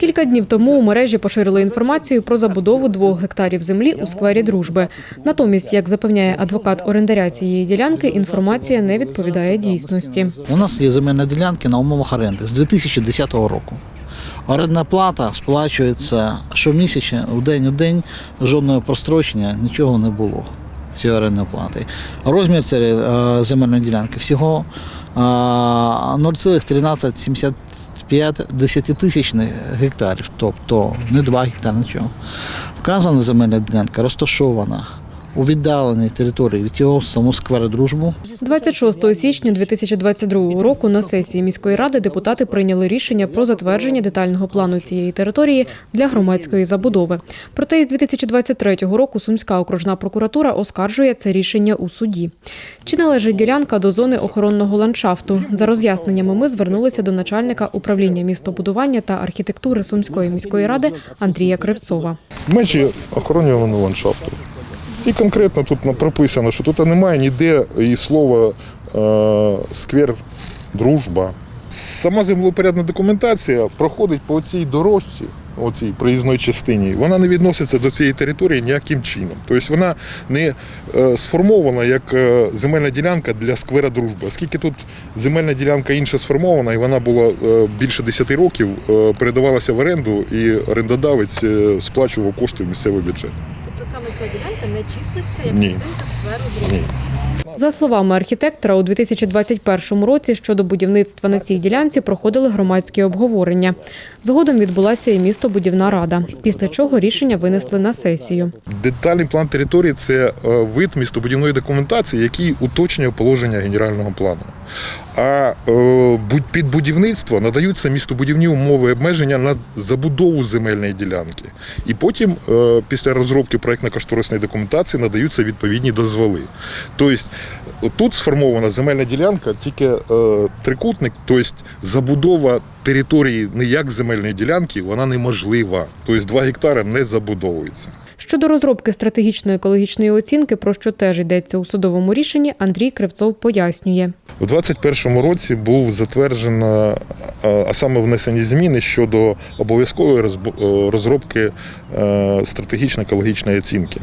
Кілька днів тому у мережі поширили інформацію про забудову двох гектарів землі у сквері дружби. Натомість, як запевняє адвокат орендаря цієї ділянки, інформація не відповідає дійсності. У нас є земельна ділянка на умовах оренди з 2010 року. Орендна плата сплачується щомісячно, у день у день жодного прострочення нічого не було. Цієї орендної плати. Розмір цієї е, земельної ділянки всього е, 0,1370 5 десятитисячних гектарів, тобто не 2 гектари нічого. Вказана земельна ділянка розташована у віддаленій території від цього самого скверу дружбу 26 січня 2022 року на сесії міської ради депутати прийняли рішення про затвердження детального плану цієї території для громадської забудови. Проте із 2023 року Сумська окружна прокуратура оскаржує це рішення у суді. Чи належить ділянка до зони охоронного ландшафту? За роз'ясненнями ми звернулися до начальника управління містобудування та архітектури Сумської міської ради Андрія Кривцова. межі охоронюваного ландшафту. І конкретно тут прописано, що тут немає ніде і слова е, сквер дружба. Сама землепорядна документація проходить по цій дорожці, оцій проїзній частині. Вона не відноситься до цієї території ніяким чином. Тобто вона не е, сформована як е, земельна ділянка для сквера дружби. Оскільки тут земельна ділянка інша сформована, і вона була більше 10 років, передавалася в оренду, і орендодавець сплачував кошти в місцевий бюджет. Саме ця ділянка не числиться як Ні. частинка скверу Ні. За словами архітектора, у 2021 році щодо будівництва на цій ділянці проходили громадські обговорення. Згодом відбулася і містобудівна рада, після чого рішення винесли на сесію. Детальний план території це е, вид містобудівної документації, який уточнює положення генерального плану. А е, під будівництво надаються містобудівні умови обмеження на забудову земельної ділянки. І потім, е, після розробки проєктно-кошторисної документації, надаються відповідні дозволи. Тобто тут сформована земельна ділянка, тільки е, трикутник, тобто забудова території не як земельної ділянки, вона неможлива. Тобто 2 гектари не забудовується. Щодо розробки стратегічної екологічної оцінки, про що теж йдеться у судовому рішенні, Андрій Кривцов пояснює. У 2021 році був затверджено, а саме внесені зміни щодо обов'язкової е, розробки е, стратегічно-екологічної оцінки.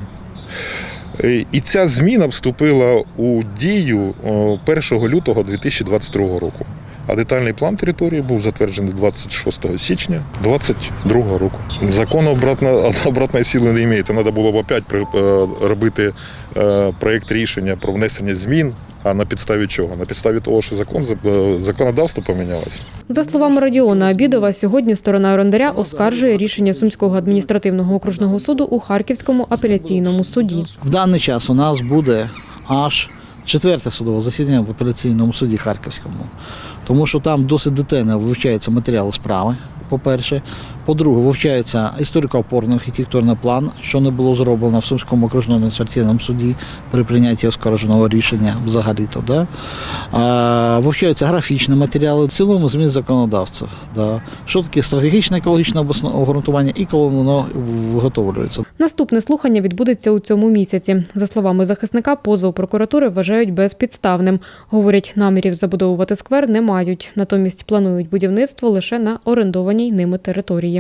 Е, І ця зміна вступила у дію е, 1 лютого 2022 року. А детальний план території був затверджений 26 січня 2022 року. Закон обратно, обратної сили не має. Треба було б опять е, робити е, проєкт рішення про внесення змін. А на підставі чого? На підставі того, що закон е, законодавство помінялось. За словами Радіона Абідова, сьогодні сторона орендаря оскаржує рішення Сумського адміністративного окружного суду у Харківському апеляційному суді. В даний час у нас буде аж четверте судове засідання в апеляційному суді Харківському, тому що там досить детально вивчаються матеріали справи. По-перше, по-друге, вивчається історико-опорний архітектурний план, що не було зроблено в Сумському окружному адміністративному суді при прийнятті оскарженого рішення взагалі-то. Да? Вивчаються графічні матеріали, в цілому змін законодавців. Да? Що таке стратегічне екологічне обґрунтування і коли воно виготовлюється. Наступне слухання відбудеться у цьому місяці. За словами захисника, позов прокуратури вважають безпідставним. Говорять, намірів забудовувати сквер не мають, натомість планують будівництво лише на орендованій ними території.